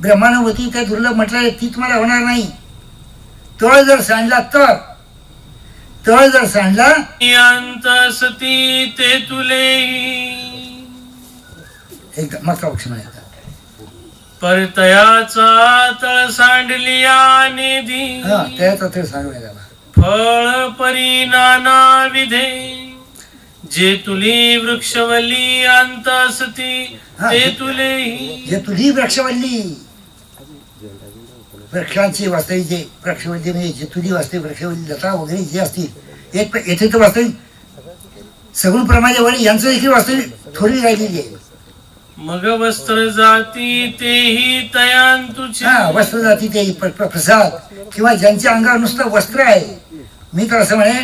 ब्रह्मानुभूती त्या दुर्लभ म्हटलं ती तुम्हाला होणार नाही. तळ जर सांडला तर तळ जर सांडला सती ते तुले. एकदा मग औक्षण आहे परतयाचा तळ सांडलिया निधी हा त्याचा ते सांगू नये त्याला. फळ परी नाना विधे. जे तुली वृक्षवली अंत असती ते तुले. जे तुझी वृक्षवल्ली. वृक्षांची वास्तविक जे वृक्षवल्ली म्हणजे जे तुझी वास्तविक वृक्षवल्ली लता वगैरे जे असतील एक येथे तर वास्तविक सगुण प्रमाणे यांचं देखील वास्तविक थोडी राहिलेली आहे. मग वस्त्र जाती तेही तयांतुचे हा वस्त्र जाती ते प्र- प्र- प्रसाद किंवा ज्यांच्या अंगावर नुसतं वस्त्र आहे. मी तर असं म्हणे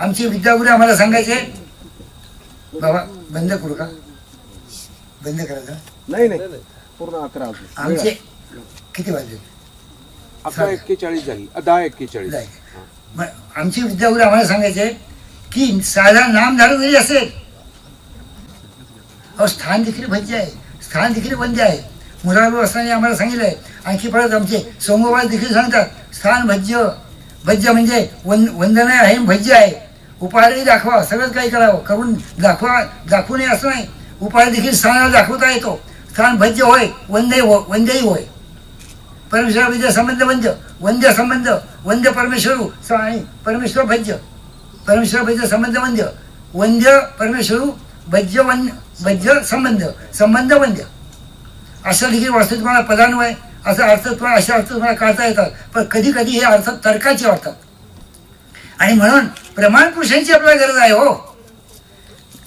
आमचे विद्यागुरू आम्हाला सांगायचे बाबा बंद करू का? बंद करायचं नाही नाही. पूर्ण अकरा आमचे किती वाजले? अकरा एक्केचाळीस झाली. अ, दहा एक्केचाळीस. जाय. मग आमचे विद्यागुरू आम्हाला सांगायचे की साधा नाम धारण जरी असेल. अहो स्थान देखील भज्य आहे. स्थान देखील वंद्य आहे. मुरारबाबू असताना आम्हाला सांगितलं आहे आणखी परत आमचे सोमवार देखील सांगतात स्थान भज्य. भज्य म्हणजे वन वंदन आहे भज्य आहे. उपहारही दाखवा सगळंच काही करावं. करून दाखवा दाखवू नये असं नाही. उपहार देखील स्थानाला दाखवता येतो. स्थान भज्य होय वंदय हो वंद्यही होय. परमेश्वर विजय संबंध म्हणजे, वंज वंज संबंध वंज परमेश्वरू आणि परमेश्वर भज्य. परमेश्वर भज्य संबंध म्हणजे, वंज वंज परमेश्वरू भज्य वन भज्य संबंध संबंध वंज असं देखील वास्तुत्वाला तुम्हाला पदान्वय असा अर्थ तुम्हाला असे अर्थ तुम्हाला काढता येतात. पण कधी कधी हे अर्थ तर्काचे वाटतात. आणि म्हणून प्रमाण पुरुषांची आपल्याला गरज आहे हो.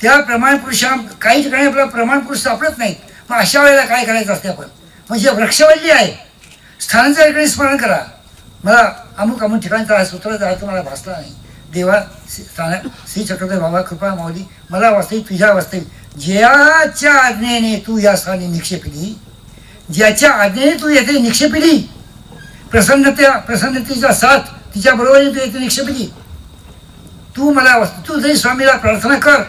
त्या प्रमाण पुरुषा काही ठिकाणी आपल्याला प्रमाण पुरुष सापडत नाहीत. मग अशा वेळेला काय करायचं असते आपण? म्हणजे वृक्षवल्ली आहे. स्थानांचं ठिकाणी स्मरण करा. मला अमुक अमुक ठिकाणचा त्रास सूत्राचा जायचं मला भासला नाही. देवा श्री- स्थान श्री चक्रधर बाबा कृपा माऊली मला वास्तविक तुझ्या वास्तविक ज्याच्या आज्ञेने तू या स्थानी निक्षेपिली ज्याच्या आज्ञेने तू येथे निक्षेपिली प्रसन्नत्या प्रसन्नतेचा साथ तिच्या बरोबरीने तू येथे निक्षेपिली तू मला वस्त- तू जरी स्वामीला प्रार्थना कर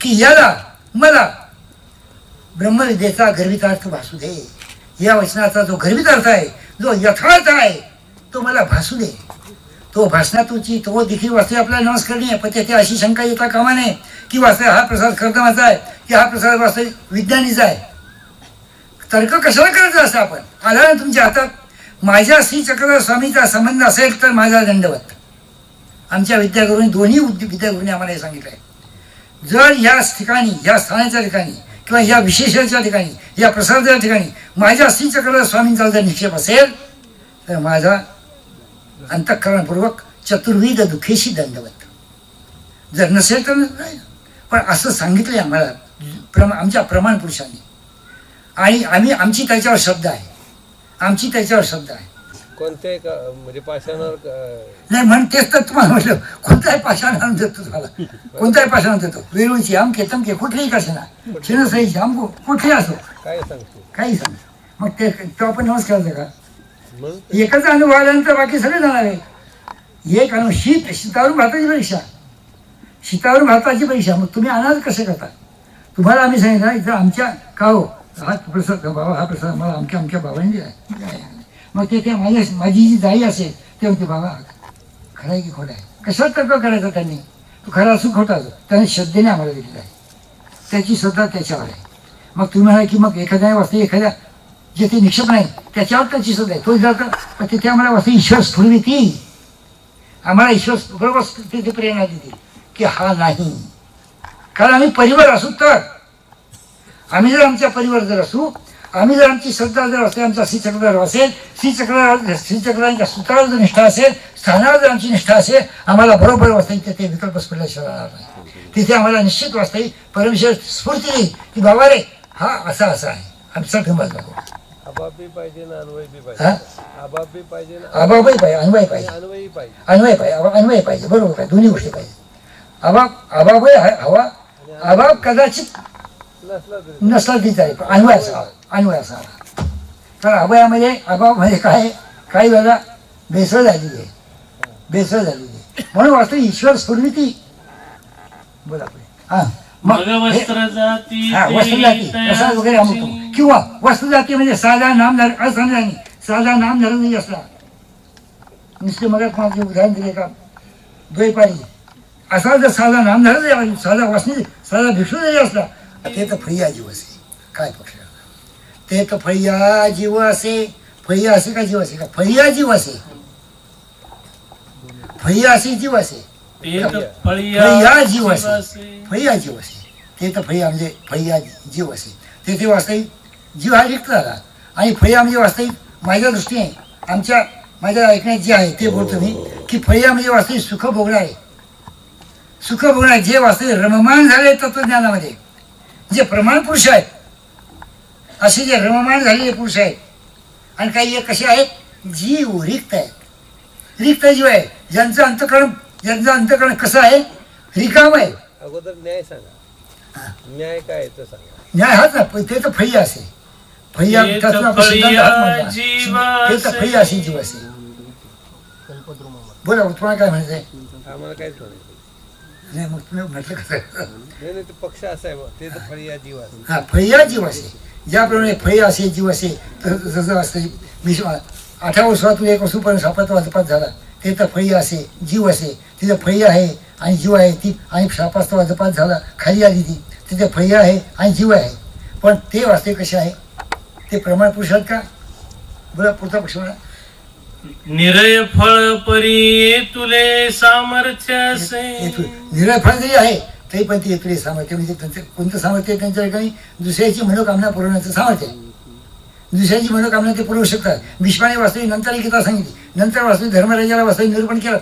की याला मला ब्रह्मविद्येचा गर्भितार्थ भासू दे. या वचनाचा जो गर्भित अर्थ आहे जो यथार्थ आहे तो मला भासू दे. तो भासणातूची तो देखील वाचते आपल्याला नमस्कार आहे. पण तेथे अशी शंका येता कामा नये की वास्तव हा प्रसाद कर्दमाचा आहे की हा प्रसाद वास्तविक विज्ञानीचा आहे. तर्क कशाला करायचा असं आपण? आला ना तुमच्या हातात? माझ्या श्री चक्रधर स्वामीचा संबंध असेल तर माझा दंडवत. आमच्या विद्यागुरूंनी दोन्ही विद्यागुरूंनी आम्हाला हे सांगितलं आहे. जर या ठिकाणी या स्थानाच्या ठिकाणी किंवा या विशेषांच्या ठिकाणी या प्रसादाच्या ठिकाणी माझ्या अस्थिचक्राला स्वामींचा जर निक्षेप असेल तर माझा अंतःकरणपूर्वक चतुर्विध दुखेशी दंडवत. जर नसेल तर नाही. पण असं सांगितलं आम्हाला प्रमा आमच्या प्रमाण पुरुषांनी. आणि आम्ही आमची त्याच्यावर शब्द आहे. आमची त्याच्यावर शब्द आहे. कोणत्याही का- म्हणजे पाषाणावर का- नाही म्हणून तेच तर तुम्हाला म्हटलं कोणताही पाषाण आणून देतो तुम्हाला. कोणताही पाषाण आणून देतो. वेळूची आमके तमके कुठलेही आमको कुठले? असो. काय सांगते काही सांग मग ते तो आपण नमस्कार करायचा का? एकच अनुभव आल्यानंतर बाकी सगळे जाणार आहे. एक अनुभव शीत शीतावरून भाताची परीक्षा. शीतावरून भाताची परीक्षा. मग तुम्ही अनाज कसे करता? तुम्हाला आम्ही सांगितलं इथं आमच्या का हो? हा प्रसाद बाबा हा प्रसाद मला अमक्या अमक्या बाबांनी दिलाय मग ते ते माझ्या माझी जी जाई असेल ते म्हणते बाबा खरं आहे की खोटं आहे? कशात तर्क करायचा त्यांनी? तो खरा असू खोटा असो त्याने श्रद्धेने आम्हाला दिलेला आहे. त्याची श्रद्धा त्याच्यावर आहे. मग तुम्ही म्हणाल की मग एखाद्या वाजता एखाद्या जेथे निक्षेप नाही त्याच्यावर त्याची श्रद्धा आहे. तो जातं तिथे आम्हाला वाजता ईश्वर स्फुरविती आम्हाला ईश्वर बरोबर तिथे प्रेरणा देते की हा नाही. कारण आम्ही परिवार असू तर आम्ही जर आमच्या परिवार जर असू आम्ही जर आमची श्रद्धा जर असेल आमचा श्रीचक्र असेल श्रीचक्र श्रीचक्रांच्या सूत्रावर जर निष्ठा असेल स्थानावर जर आमची निष्ठा असेल आम्हाला बरोबर वाचता येईल तिथे विकल्प स्फुरल्याशिवाय राहणार नाही. तिथे आम्हाला निश्चित वाचता येईल. परमेश्वर स्फूर्ती देईल की बाबा रे हा असा असा आहे. आमचा ठिंबाच नको पाहिजे ना अन्वय बी? पाहिजे. अबाबी पाहिजे ना पाहिजे अन्वय पाहिजे. अन्वयी पाहिजे. अन्वय पाहिजे अन्वय पाहिजे बरोबर पाहिजे दोन्ही गोष्टी पाहिजे. अबाब अबाबही ह- हवा. अबाब कदाचित नसला चालेल पण अन्वय असावा. अन्वय असावा. कारण अभयामध्ये अभाव म्हणजे काय काही वेळेला भेसळ झालेली आहे. भेसळ झालेली आहे. म्हणून वास्तव ईश्वर स्फुर्मिती बोला हां. वगैरे अमुक. किंवा वस्त्र जाती म्हणजे साधा नामधार असं साधा नामधार नाही असला नुसते मग उदाहरण दिले का? द्वैपारी. असा जर साधा नामधार जरी साधा वासनी साधा भिक्षू जरी असला ते तर फळिया जीव असे काय पक्ष? ते तर फळिया जीव असे फळिया असे का जीव असे का फळिया जीव असे फळिया असे जीव असे फळिया फळिया जीव असे. फळिया जीव असे ते तर फळिया म्हणजे फळिया जीव असे ते ते वास्तविक जीव हा रिक्त झाला. आणि फळिया म्हणजे वास्तविक माझ्या दृष्टीने आमच्या माझ्या ऐकण्यात जे आहे ते बोलतो मी की फळिया म्हणजे वास्तविक सुख भोगणारे. सुख भोगणारे जे वास्तविक रममान झाले तत्वज्ञानामध्ये. जे प्रमाण पुरुष आहेत. असे जे रममान झालेले पुरुष आहेत. आणि काही एक कसे आहेत जीव रिक्त आहेत. रिक्त जीव आहे ज्यांचं अंतकरण ज्यांचं अंतकरण कसं आहे? रिकाम आहे. अगोदर न्याय सांगा. न्याय काय आहे ते सांगा. न्याय हाच ना ते तर फैया असे. फैया ते तर फैया. जीव असे. जीव असे. बोला तुम्हाला काय म्हणायचंय? आम्हाला म्हणायचं नाही मग तुम्ही म्हटलं कसं नाही नाही ते पक्ष बुवा. ते तर फळी जीव हा फैया जीव असे. ज्याप्रमाणे फैया असे जीव असे तर जसं असतं मी एक वर्षपर्यंत सापाचा वाजपात झाला. ते तर फैया असे जीव असे. तिथं फैया आहे आणि जीव आहे. ती आणि सापाचा वाजपात झाला खाली आली ती. तिथे फैया आहे आणि जीव आहे. पण ते वास्तव कसे आहे? ते प्रमाण पुरुष आहेत का? बोला पुढचा पक्ष म्हणा. निरय फळ परी तुले सामर्थ्य असे. निरळ फळ जरी आहे तरी पण ते येतले सामर्थ्य. म्हणजे त्यांचं कोणतं सामर्थ्य आहे त्यांच्या ठिकाणी दुसऱ्याची मनोकामना पुरवण्याचं सामर्थ्य आहे. दुसऱ्याची मनोकामना ते पुरवू शकतात. भीष्माने वास्तविक नंतर गीता सांगितली. नंतर वास्तविक धर्मराजाला वास्तविक निरूपण केलं.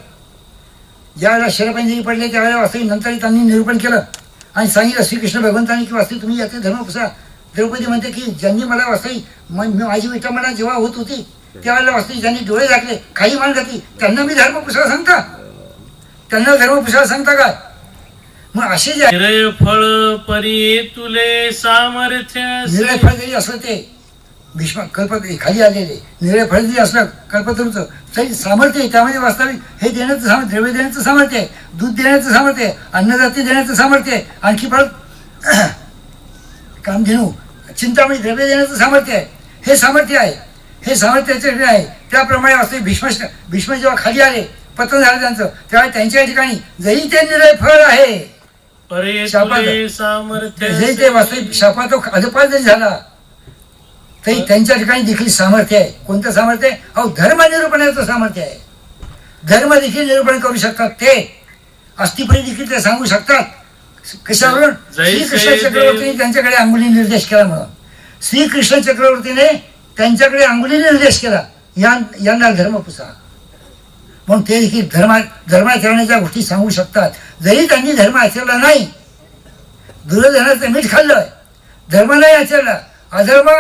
ज्यावेळेला शरपंजरी पडले त्यावेळेला वास्तविक नंतर त्यांनी निरूपण केलं. आणि सांगितलं श्रीकृष्ण भगवंतांनी की वास्तविक तुम्ही याचे धर्म कसा द्रौपदी म्हणते की ज्यांनी मला मी- माझी विटंबना जेव्हा होत होती त्यावेळेला वास्तविक ज्यांनी डोळे झाकले काही मान घातली त्यांना मी धर्म पुसायला सांगता. त्यांना धर्म पुसायला सांगता काय? मग असे जे निरय फळ परी तुले सामर्थ्य. निळ्या फळ जरी असलं ते भीष्म कल्पत खाली आलेले. निळ्या फळ जरी असलं कल्पतरूचं तरी सामर्थ्य आहे. त्यामध्ये वास्तविक हे देण्याचं सामर्थ्य द्रव्य देण्याचं सामर्थ्य आहे दूध देण्याचं सामर्थ्य आहे अन्नदाते देण्याचं सामर्थ्य आहे. आणखी परत कामधेनू चिंतामणी द्रव्य देण्याचं सामर्थ्य आहे. हे सामर्थ्य आहे. हे सामर्थ्य त्याच्याकडे आहे. त्याप्रमाणे वास्तविक भीष्म भीष्म जेव्हा खाली आले पतन झालं त्यांचं तेव्हा त्यांच्या ठिकाणी जरी ते निळय फळ आहे. जरी. ते वास्तविक शापा तो अधपात जरी झाला तरी त्यांच्या ठिकाणी देखील सामर्थ्य आहे. कोणतं सामर्थ्य आहे? अहो धर्म निरूपणाचं सामर्थ्य आहे. धर्म देखील निरूपण करू शकतात ते. अस्थिपरी देखील ते सांगू शकतात. कशावरून? श्रीकृष्ण चक्रवर्तीने त्यांच्याकडे अंगुली निर्देश केला म्हणून. श्रीकृष्ण चक्रवर्तीने त्यांच्याकडे अंगुली निर्देश केला. या यांना धर्म पुसा. म्हणून ते देखील धर्मा धर्माचरणाच्या गोष्टी सांगू शकतात. जरी त्यांनी धर्म आचरला नाही दुर्योधनाचं मीठ खाल्लं धर्म नाही आचरला. अधर्म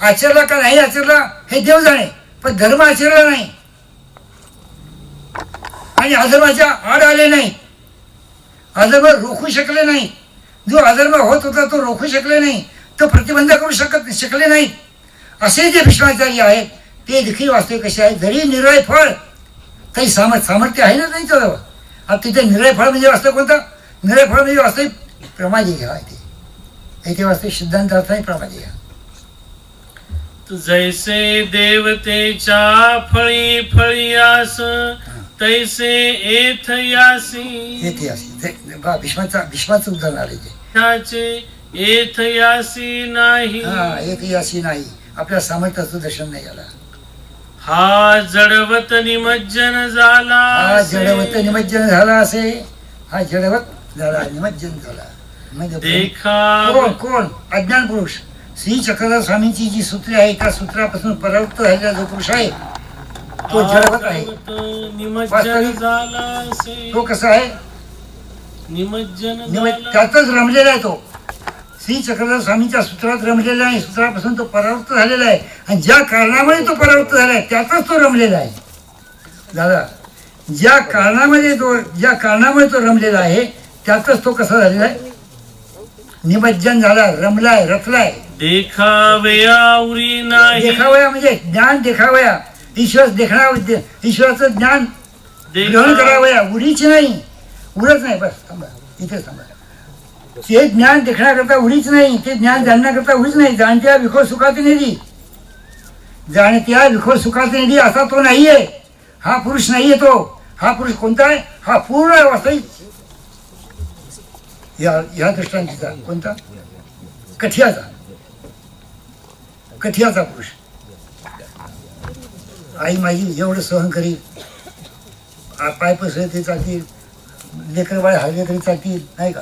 आचरला का नाही आचरला हे देव जाणे पण धर्म आचरला नाही. आणि अधर्माच्या आड आले नाही. अधर्म रोखू शकले नाही. जो अधर्म होत होता तो रोखू शकले नाही. तो प्रतिबंध करू शकत शकले नाही असे जे भीष्माचार्य आहेत ते देखील वास्तविक कसे आहेत? जरी निरय फळ काही सामर्थ्य सामर्थ्य आहे ना त्यांच्याजवळ आता तिथे निरय फळ म्हणजे वास्तव कोणतं? निरय फळ म्हणजे वास्तविक प्रमादी घ्या ते इथे वास्तविक सिद्धांत अर्थ नाही प्रमादी घ्या. जैसे देवतेच्या फळी फळियास तैसे एथ यासी. ते- बा, भीष्माचा भीष्माचं उदाहरण आले ते एथ यासी नाही. हा येथे अशी नाही. आपल्या सामर्थ्याचं दर्शन नाही आला हा जडवत निमज्जन झाला हा. जडवत निमज्जन झाला असे. हा जडवत झाला निमज्जन झाला. म्हणजे कोण? कोण? अज्ञान पुरुष. श्री चक्रधर स्वामींची जी सूत्रे आहे त्या सूत्रापासून परावृत्त झालेला जो पुरुष आहे तो जडवत आहे. झाला तो कसा आहे? निमज्जन निम- झाला. त्यातच रमलेला आहे तो. श्री चक्रधर स्वामींच्या सूत्रात रमलेला आहे. सूत्रापासून तो परावृत्त झालेला आहे. आणि ज्या कारणामुळे तो परावृत्त झाला आहे त्यातच तो रमलेला आहे. दादा ज्या कारणामध्ये तो ज्या कारणामुळे तो रमलेला आहे त्यातच तो कसा झालेला आहे? निमज्जन झाला रमलाय रचलाय. देखावया उरी नाही. देखावया म्हणजे ज्ञान देखावया. ईश्वर देखणा ईश्वराचं ज्ञान ग्रहण करावया. उरीची नाही. उरच नाही. बस थांबा. इथे थांबा. ते ज्ञान देखण्याकरता उडीच नाही ते ज्ञान जाणण्याकरता उडीच नाही. जाणत्या विखोर सुखात निधी जाणत्या विखोर सुखात निधी असा तो नाहीये. हा पुरुष नाहीये तो. हा पुरुष कोणता आहे? हा पूर्ण वास्तविक या या दृष्टांतीचा. कोणता? कठियाचा. कठियाचा पुरुष. आई माझी एवढं सहन करी पाय पसरे ते चालतील. लेकर बाळ हरले तरी चालतील. नाही का?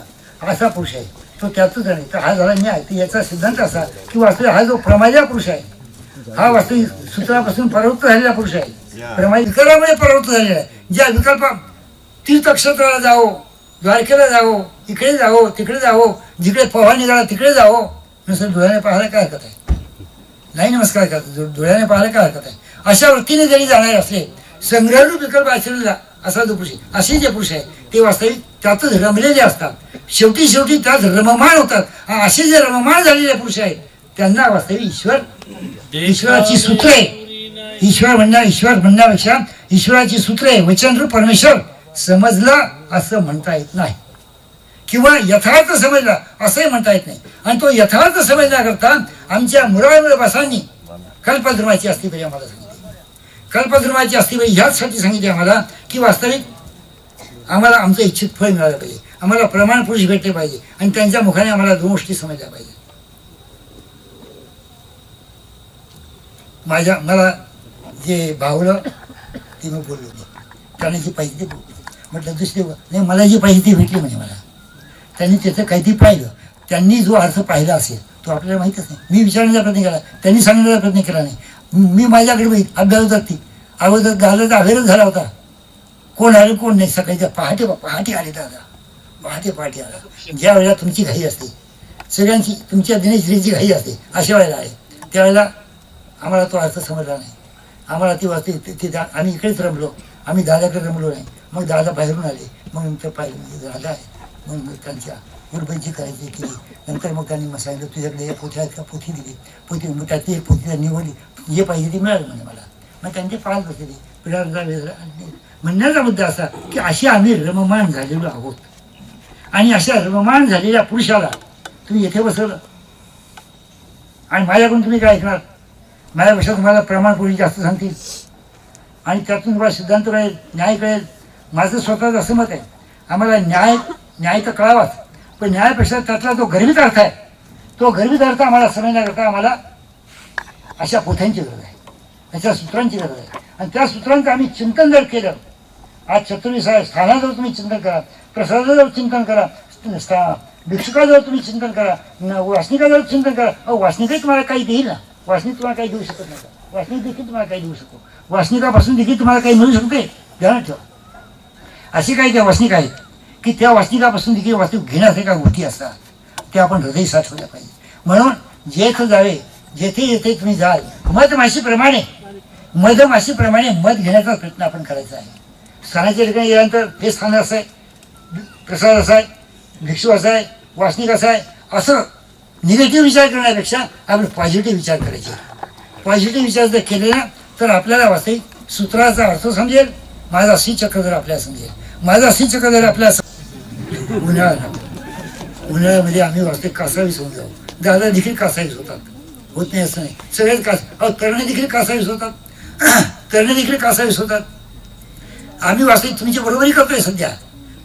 असा पुरुष आहे. तो त्यातच नाही तर हा झाला न्याय. तर याचा सिद्धांत असा की वास्तविक हा जो प्रमाजा पुरुष आहे हा वास्तविक सूत्रापासून परावृत्त झालेला पुरुष आहे. प्रमाज विकारामुळे परावृत्त झालेला आहे. ज्या विकल्पा तीर्थक्षेत्राला जावो द्वारकेला जावो इकडे जावो तिकडे जावो जिकडे पोहा निघाला तिकडे जावो नुसतं डोळ्याने पाहायला काय हरकत आहे? नाही नमस्कार करतो डोळ्याने पाहायला काय हरकत आहे? अशा वृत्तीने जरी जाणार असले संग्रहरूप विकल्प असलेला असा जो पुरुष आहे असे जे पुरुष आहे ते वास्तविक त्यातच रमलेले असतात. शेवटी शेवटी त्यात रममाण होतात. असे जे रममाण झालेले पुरुष आहेत त्यांना वास्तविक ईश्वर ईश्वराची सूत्रे ईश्वर म्हणण्या ईश्वर म्हणण्यापेक्षा ईश्वराची सूत्रे वचनरूप परमेश्वर समजला असं म्हणता येत नाही. किंवा यथार्थ समजला असंही म्हणता येत नाही. आणि तो यथार्थ समजण्याकरता आमच्या मुराळ बसांनी कल्पद्रुमाची पाहिजे आम्हाला कल्पद्रुमाची कल्पद्रुमाची अस्थिबरी ह्याचसाठी सांगितली आम्हाला की वास्तविक आम्हाला आमचं इच्छित फळ मिळालं पाहिजे. आम्हाला प्रमाण पुरुष भेटले पाहिजे. आणि त्यांच्या मुखाने आम्हाला दोन गोष्टी समजल्या पाहिजे. माझ्या मला जे भावलं ते मी बोललो नाही. त्याने जी पाहिजे ते म्हटलं दुसरी नाही मला जी पाहिजे ती भेटली म्हणे मला. त्यांनी त्याचं काहीतरी पाहिलं. त्यांनी जो अर्थ पाहिला असेल तो आपल्याला माहीतच नाही. मी विचारण्याचा प्रयत्न केला. त्यांनी सांगण्याचा प्रयत्न केला नाही. मी माझ्याकडे मी अभ्यास जाती अगोदर घालत अवेरच झाला होता. कोण आले कोण नाही. सकाळी पहाटे पहाटे आले दादा. पहाटे पहाटे आला. ज्या वेळेला तुमची घाई असते. सगळ्यांची तुमच्या दिनेशरीची घाई असते. अशा वेळेला आहे. त्यावेळेला आम्हाला तो अर्थ समजला नाही. आम्हाला ती वाचते ते- दा- आम्ही इकडेच रमलो. आम्ही दादाकडे रमलो नाही. मग दादा बाहेरून आले. मग नंतर पाहिलं म्हणजे दादा आहे. मग त्यांच्या गुरुबाईची करायची केली. नंतर मग त्यांनी मग सांगितलं तुझ्याकडे या पोथ्या आहेत का? पोथी दिली. पोथी मग त्यातली एक पोथी निवडली. जे पाहिजे ती मिळाली म्हणे मला. मग त्यांचे पाच बसलेली ते? पिढार म्हणण्याचा मुद्दा असा की अशी आम्ही रममान झालेलो आहोत. आणि अशा रममान झालेल्या पुरुषाला तुम्ही येथे बसवलं. आणि माझ्याकडून तुम्ही काय ऐकणार? माझ्यापेक्षा तुम्हाला प्रमाण पुरुष जास्त सांगतील? आणि त्यातून तुम्हाला सिद्धांत कळेल न्याय कळेल माझं स्वतःच असं मत आहे. आम्हाला न्याय न्याय तर कळावाच. पण न्यायापेक्षा त्यातला जो गर्भित अर्थ आहे तो गर्भित अर्थ आम्हाला समजण्याकरता आम्हाला अशा पोथ्यांची गरज आहे. अशा सूत्रांची गरज आहे. आणि त्या सूत्रांचं आम्ही चिंतन जर केलं आज चतुर्विस आहे स्थानाजवळ तुम्ही चिंतन करा प्रसादाजवळ चिंतन करा स्था- भिक्षुकाजवळ तुम्ही चिंतन करा न- वासनिकाजवळ चिंतन करा अहो वासनिकही तुम्हाला काही देईल ना. वासनिक तुम्हाला काही देऊ शकत नाही. का? वासनिक देखील तुम्हाला काही देऊ शकतो. वासनिकापासून देखील तुम्हाला काही मिळू शकते ध्यानात ठेवा. असे काही त्या वासनिक आहेत की त्या वासनिकापासून देखील वास्तविक घेण्यासारख्या गोष्टी असतात. त्या आपण हृदय साठवल्या पाहिजे. म्हणून जेथ जावे जेथे जेथे तुम्ही जाल. मधमाशीप्रमाणे मधमाशीप्रमाणे मध घेण्याचा प्रयत्न आपण करायचा आहे. स्थानाच्या ठिकाणी गेल्यानंतर हे स्थान असं आहे प्रसाद असा आहे भिक्षू असा आहे वासनिक असा आहे असं निगेटिव्ह विचार करण्यापेक्षा आपण पॉझिटिव्ह विचार करायचे. पॉझिटिव्ह विचार जर केले ना तर आपल्याला वास्तविक सूत्राचा अर्थ समजेल. माझा सी चक्र जर आपल्याला समजेल. माझा सी चक्र जर आपल्याला उन्हाळा. उन्हाळ्यामध्ये आम्ही वास्तविक कासावीस होऊन जाऊ. दादा देखील कासावीस होतात. होत नाही असं नाही. सगळेच कास अहो तरणे देखील कासावीस होतात. कर्ण देखील कासावीस होतात. आम्ही वास्तविक तुमची बरोबरी करतोय सध्या.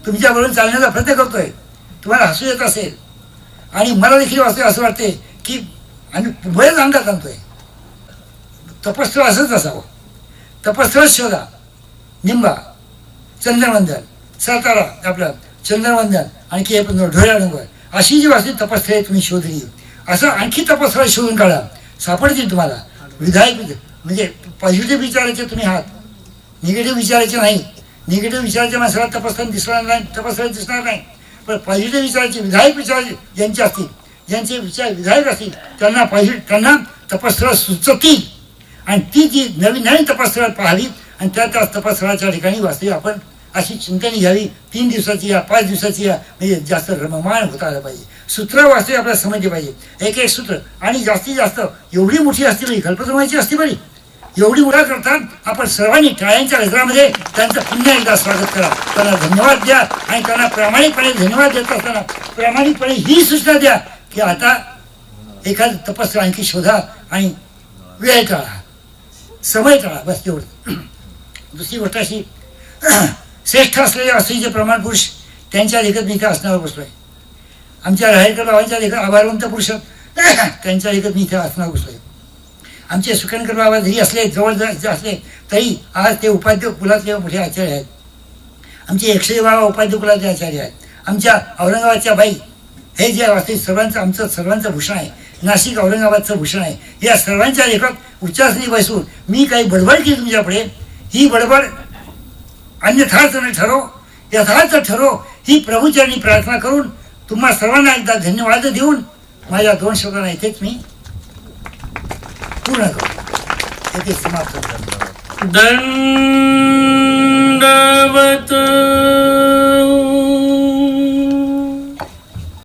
तुमच्या बरोबर चालण्याचा प्रयत्न करतोय. तुम्हाला हसू येत असेल. आणि मला देखील वास्तविक असं वाटते की आम्ही बरेच अंगात आणतोय तपस्थळ असंच असावं. तपस्थळ शोधा. निंबा चंद्रवंदन सातारा आपलं चंद्रवंदन आणखी हे पण ढोळ्या डोंगर अशी जी वास्तविक तपस्थळे तुम्ही शोधली असं आणखी तपासला शोधून काढा. सापडतील तुम्हाला. विधायक म्हणजे, म्हणजे पॉझिटिव्ह विचाराचे तुम्ही आहात. निगेटिव्ह विचारायचे नाही. निगेटिव्ह विचाराच्या माणसाला तपासताना दिसणार नाही तपासायला दिसणार नाही. पण पॉझिटिव्ह विचाराचे विधायक विचार ज्यांचे असतील ज्यांचे विचार विधायक असतील त्यांना पॉझिटिव्ह त्यांना तपस्थळ सुचतील. आणि ती जी नवीन नवीन तपस्थळ पाहावी आणि त्या त्या तपस्थळाच्या ठिकाणी वास्तविक आपण अशी चिंतनी घ्यावी तीन दिवसाची या पाच दिवसाची या म्हणजे जास्त रममाण होता आलं पाहिजे. सूत्र वास्तविक आपल्याला समजले पाहिजे. एक एक सूत्र. आणि जास्तीत जास्त एवढी मोठी असते बरी कल्पद्रुमाची असते बरी. एवढी उडा करतात आपण सर्वांनी टाळ्यांच्या गजरामध्ये त्यांचं पुन्हा एकदा स्वागत करा. त्यांना धन्यवाद द्या आणि त्यांना प्रामाणिकपणे धन्यवाद देत असताना प्रामाणिकपणे ही सूचना द्या की आता एखादं तपस्या आणखी शोधा आणि वेळ टाळा समय टाळा बस तेवढं दुसरी गोष्ट अशी. श्रेष्ठ असलेले असलेले प्रमाण पुरुष त्यांच्या लेखत मी इथे बसलो बसलोय? आमच्या राहेरकर बाबांच्या लेखक आभारवंत पुरुष त्यांच्या एक मी इथे असण्यावर बसलोय. आमचे सुकणकर बाबा जरी असले जवळ ज- असले तरी आज ते उपाध्य कुलातले मोठे आचार्य आहेत. आमचे एकशे बाबा उपाध्य कुलाचे आचार्य आहेत. आमच्या औरंगाबादच्या बाई हे जे वाचते सर्वांचं आमचं सर्वांचं भूषण आहे. नाशिक औरंगाबादचं भूषण आहे. या सर्वांच्या लेखक उच्चासनी बसून मी काही बडबड केली तुमच्यापुढे? ही बडबड अन्यथाच न ठरो यथार्थ ठरो ही प्रभूचरणी प्रार्थना करून तुम्हा सर्वांना एकदा धन्यवाद देऊन माझ्या दोन शब्दांना इथेच मी. पूर्ण करतो येथे समाप्त करतो. दंडवत